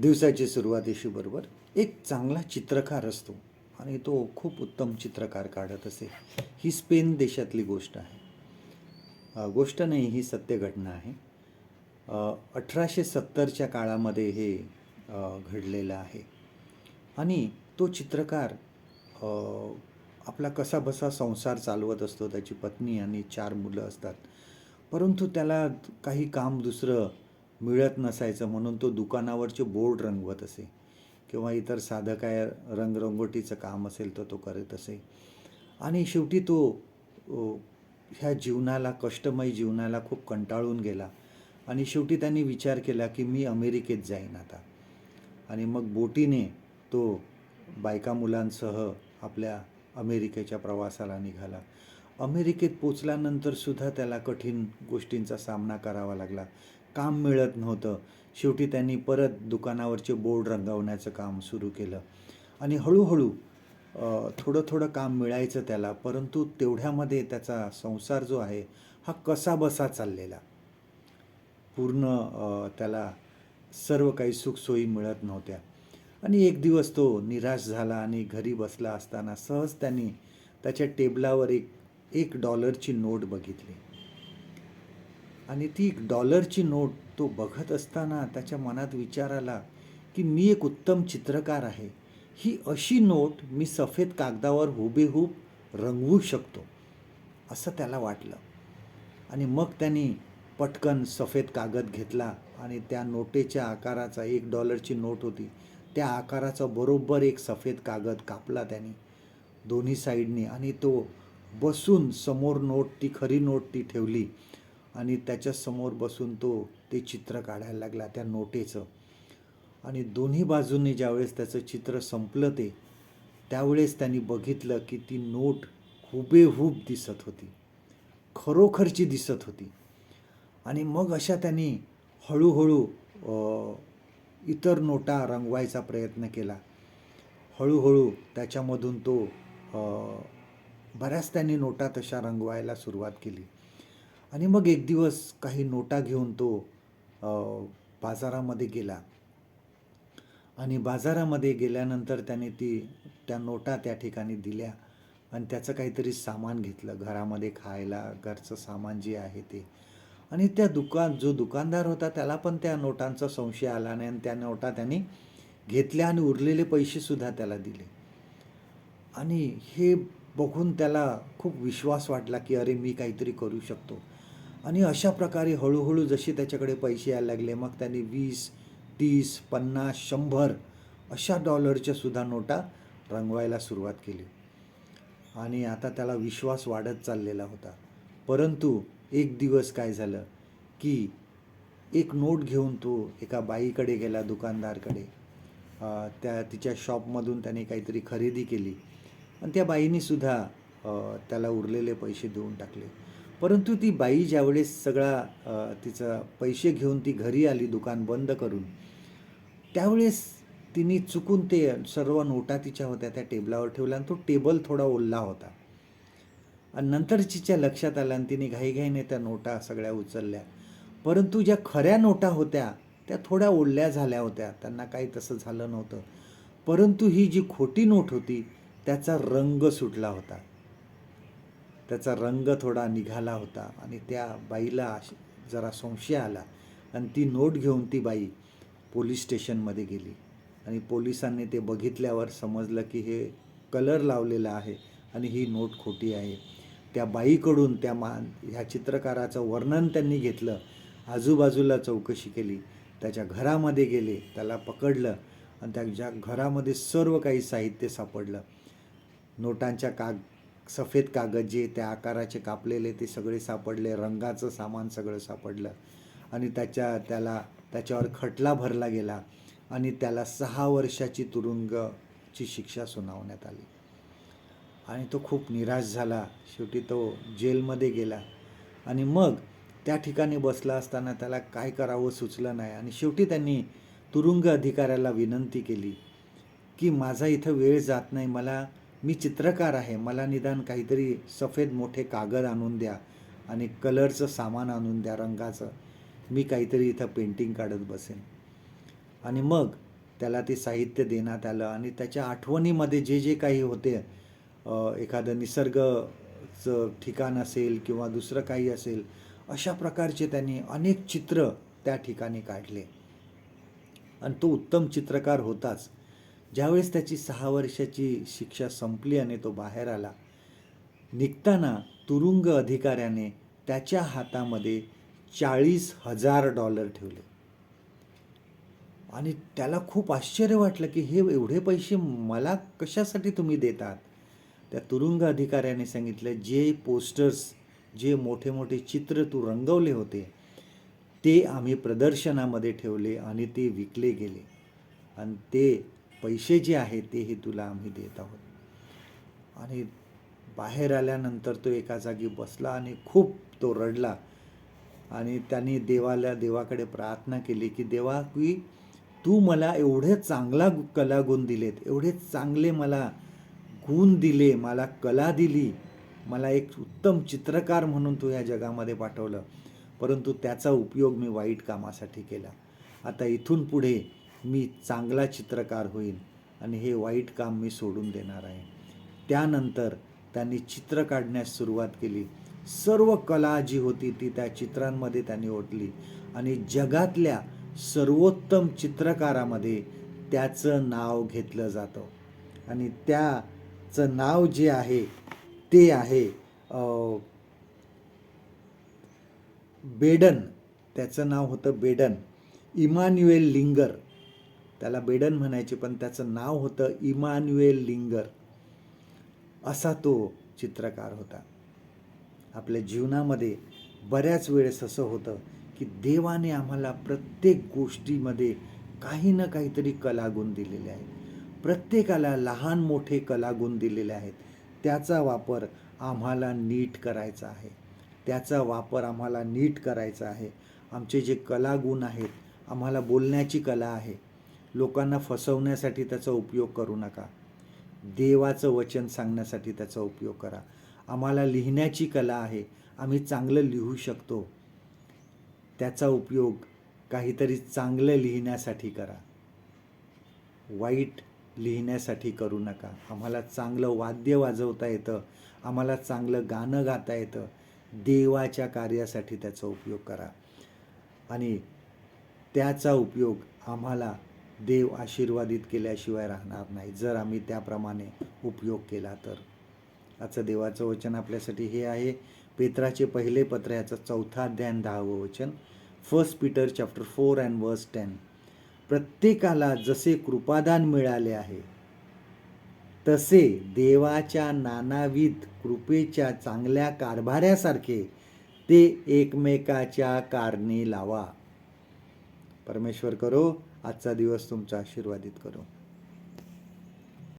दिवसाची सुरुवातीशी बरोबर. एक चांगला चित्रकार असतो आणि तो खूप उत्तम चित्रकार काढत असे. ही स्पेन देशातली गोष्ट आहे. गोष्ट नाही ही सत्य घटना आहे. अठराशे सत्तरच्या काळामध्ये हे घडलेलं आहे. आणि तो चित्रकार आपला कसाबसा संसार चालवत असतो त्याची पत्नी आणि चार मुलं असतात. परंतु त्याला काही काम दुसरं मिळत नसायचं म्हणून तो दुकानावरचे बोर्ड रंगवत असे किंवा इतर साधं काय रंगरंगोटीचं काम असेल तर तो करत असे. आणि शेवटी तो ह्या जीवनाला कष्टमयी जीवनाला खूप कंटाळून गेला. आणि शेवटी त्यांनी विचार केला की मी अमेरिकेत जाईन आता. आणि मग बोटीने तो बायका मुलांसह आपल्या अमेरिकेच्या प्रवासाला निघाला. अमेरिकेत पोचल्यानंतर सुद्धा त्याला कठीण गोष्टींचा सामना करावा लागला. काम मिळत नव्हतं. शेवटी त्यांनी परत दुकानावरचे बोर्ड रंगवण्याचं काम सुरू केलं. आणि हळूहळू थोडं थोडं काम मिळायचं त्याला परंतु तेवढ्यामध्ये त्याचा संसार जो आहे हा कसा बसा चाललेला. पूर्ण त्याला सर्व काही सुखसोयी मिळत नव्हत्या. आणि एक दिवस तो निराश झाला आणि घरी बसला असताना सहज त्यांनी त्याच्या टेबलावर एक एक डॉलरची नोट बघितली. आणि ती डॉलरची नोट तो बघत असताना त्याच्या मनात विचार आला की मी एक उत्तम चित्रकार आहे. ही अशी नोट मी सफेद कागदावर हुबेहूब रंगवू शकतो असं त्याला वाटलं. आणि मग त्यांनी पटकन सफेद कागद घेतला आणि त्या नोटेच्या आकाराचा एक डॉलरची नोट होती. त्या आकाराचा बरोबर एक सफेद कागद कापला त्याने दोन्ही साईडने आणि तो बसून समोर नोट ती खरी नोट ती ठेवली. आणि त्याच्यासमोर बसून तो ते चित्र काढायला लागला त्या नोटेचं. आणि दोन्ही बाजूंनी ज्यावेळेस त्याचं चित्र संपलं ते त्यावेळेस त्यांनी बघितलं की ती नोट हुबेहूब दिसत होती. खरोखरची दिसत होती. आणि मग अशा त्यांनी हळूहळू इतर नोटा रंगवायचा प्रयत्न केला. हळूहळू त्याच्यामधून तो बऱ्याच त्यांनी नोटा तशा रंगवायला सुरुवात केली. आणि मग एक दिवस काही नोटा घेऊन तो बाजारामध्ये गेला. आणि बाजारामध्ये गेल्यानंतर त्याने ती त्या नोटा त्या ठिकाणी दिल्या आणि त्याचं काहीतरी सामान घेतलं. घरामध्ये खायला घरचं सामान जे आहे ते. आणि त्या दुकान जो दुकानदार होता त्याला पण त्या नोटांचा संशय आला नाही आणि त्या नोटा त्यांनी घेतल्या आणि उरलेले पैसेसुद्धा त्याला दिले. आणि हे बघून त्याला खूप विश्वास वाटला की अरे मी काहीतरी करू शकतो. आणि अशा प्रकारे हळूहळू जसे त्याच्याकडे पैसे यायला लागले मग त्यांनी वीस तीस पन्नास शंभर अशा डॉलरच्या सुद्धा नोटा रंगवायला सुरुवात केली. आणि आता त्याला विश्वास वाढत चाललेला होता. परंतु एक दिवस काय झालं की एक नोट घेऊन तो एका बाईकडे गेला दुकानदारकडे. त्या तिच्या शॉपमधून त्याने काहीतरी खरेदी केली. आणि त्या बाईनेसुद्धा त्याला उरलेले पैसे देऊन टाकले. परंतु ती बाई ज्यावेळेस सगळा तिचा तिचं पैसे घेऊन ती घरी आली दुकान बंद करून त्यावेळेस तिने चुकून ते सर्व नोटा तिच्या होत्या त्या टेबलावर ठेवल्या आणि तो टेबल थोडा ओल्ला होता. आणि नंतर तिच्या लक्षात आल्या आणि तिने घाईघाईने त्या नोटा सगळ्या उचलल्या. परंतु ज्या खऱ्या नोटा होत्या त्या थोड्या ओढल्या झाल्या होत्या. त्यांना काही तसं झालं नव्हतं. परंतु ही जी खोटी नोट होती त्याचा रंग सुटला होता. त्याचा रंग थोडा निघाला होता आणि त्या बाईला जरा संशय आला. आणि ती नोट घेऊन ती बाई पोलीस स्टेशनमध्ये गेली. आणि पोलिसांनी ते बघितल्यावर समजलं की हे कलर लावलेला आहे आणि ही नोट खोटी आहे. त्या बाईकडून त्या मा ह्या चित्रकाराचं वर्णन त्यांनी घेतलं. आजूबाजूला चौकशी केली. त्याच्या घरामध्ये गेले. त्याला पकडलं. आणि त्याच्या घरामध्ये सर्व काही साहित्य सापडलं. नोटांच्या काग सफेद कागद जे त्या आकाराचे कापलेले ते सगळे सापडले रंगाचं सामान सगळं सापडलं. आणि त्याच्या त्याला त्याच्यावर खटला भरला गेला आणि त्याला सहा वर्षाची तुरुंगची शिक्षा सुनावण्यात आली. आणि तो खूप निराश झाला. शेवटी तो जेलमध्ये गेला. आणि मग त्या ठिकाणी बसला असताना त्याला काय करावं सुचलं नाही. आणि शेवटी त्यांनी तुरुंग अधिकाऱ्याला विनंती केली की माझा इथं वेळ जात नाही. मला मी चित्रकार आहे. मला निदान काहीतरी सफेद मोठे कागद आणून द्या आणि कलरचं सामान आणून द्या रंगाचं. मी काहीतरी इथं पेंटिंग काढत बसेन. आणि मग त्याला ते साहित्य देण्यात आलं आणि त्याच्या आठवणीमध्ये जे जे काही होते एखादं निसर्गचं ठिकाण असेल किंवा दुसरं काही असेल अशा प्रकारचे त्यांनी अनेक चित्र त्या ठिकाणी काढले. आणि तो उत्तम चित्रकार होताच. ज्यावेळेस त्याची सहा वर्षाची शिक्षा संपली आणि तो बाहेर आला निघताना तुरुंग अधिकाऱ्याने त्याच्या हातामध्ये चाळीस हजार डॉलर ठेवले. आणि त्याला खूप आश्चर्य वाटलं की हे एवढे पैसे मला कशासाठी तुम्ही देतात? त्या तुरुंग अधिकाऱ्याने सांगितलं जे पोस्टर्स जे मोठे मोठे चित्र तू रंगवले होते ते आम्ही प्रदर्शनामध्ये ठेवले आणि ते विकले गेले. आणि ते पैसे जे आहेत तेही तुला आम्ही देत आहोत. आणि बाहेर आल्यानंतर तो एका जागी बसला आणि खूप तो रडला. आणि त्यांनी देवाला देवाकडे प्रार्थना केली की देवा की तू मला एवढे चांगला गु- कलागुण दिलेत एवढे चांगले मला गुण दिले मला कला दिली मला एक उत्तम चित्रकार म्हणून तू या जगामध्ये पाठवलं. परंतु त्याचा उपयोग मी वाईट कामासाठी केला. आता इथून पुढे मी चांगला चित्रकार होईल आणि हे वाईट काम मी सोडून देणार आहे. त्यानंतर त्यांनी चित्र काढण्यास सुरुवात केली. सर्व कला जी होती ती त्या चित्रांमध्ये त्यांनी ओतली आणि जगातल्या सर्वोत्तम चित्रकारामध्ये त्याचं नाव घेतलं जातं. आणि त्याचं नाव जे आहे ते आहे बेडन. त्याचं नाव होतं बेडन. Emmanuel Lingar. त्याला बेडन म्हणायचे पण त्याचं नाव होतं इमान्युएल लिंगर. असा तो चित्रकार होता. आपल्या जीवनामध्ये बऱ्याच वेळेस असं होतं की देवाने आम्हाला प्रत्येक गोष्टीमध्ये काही ना काहीतरी कलागुण दिलेले आहेत. प्रत्येकाला लहान मोठे कलागुण दिलेले आहेत. त्याचा वापर आम्हाला नीट करायचा आहे. त्याचा वापर आम्हाला नीट करायचा आहे. आमचे जे कलागुण आहेत आम्हाला बोलण्याची कला आहे लोकांना फसवण्यासाठी त्याचा उपयोग करू नका. देवाचं वचन सांगण्यासाठी त्याचा उपयोग करा. आम्हाला लिहिण्याची कला आहे. आम्ही चांगलं लिहू शकतो. त्याचा उपयोग काहीतरी चांगलं लिहिण्यासाठी करा. वाईट लिहिण्यासाठी करू नका. आम्हाला चांगलं वाद्य वाजवता येतं. आम्हाला चांगलं गाणं गाता येतं. देवाच्या कार्यासाठी त्याचा उपयोग करा. आणि त्याचा उपयोग आम्हाला देव आशीर्वादित केल्याशिवाय राहणार नाही. जर आम्ही त्याप्रमाणे उपयोग केला तर. आजचं देवाचं वचन आपल्यासाठी हे आहे. पेत्राचे पहिले पत्र याचं चौथा ध्यान दहावं वचन. First Peter chapter four and verse ten प्रत्येकाला जसे कृपादान मिळाले आहे तसे देवाच्या नानाविध कृपेच्या चांगल्या कारभाऱ्यासारखे ते एकमेकाच्या कारणी लावा. परमेश्वर करो. आजचा दिवस तुमचा आशीर्वादित करो.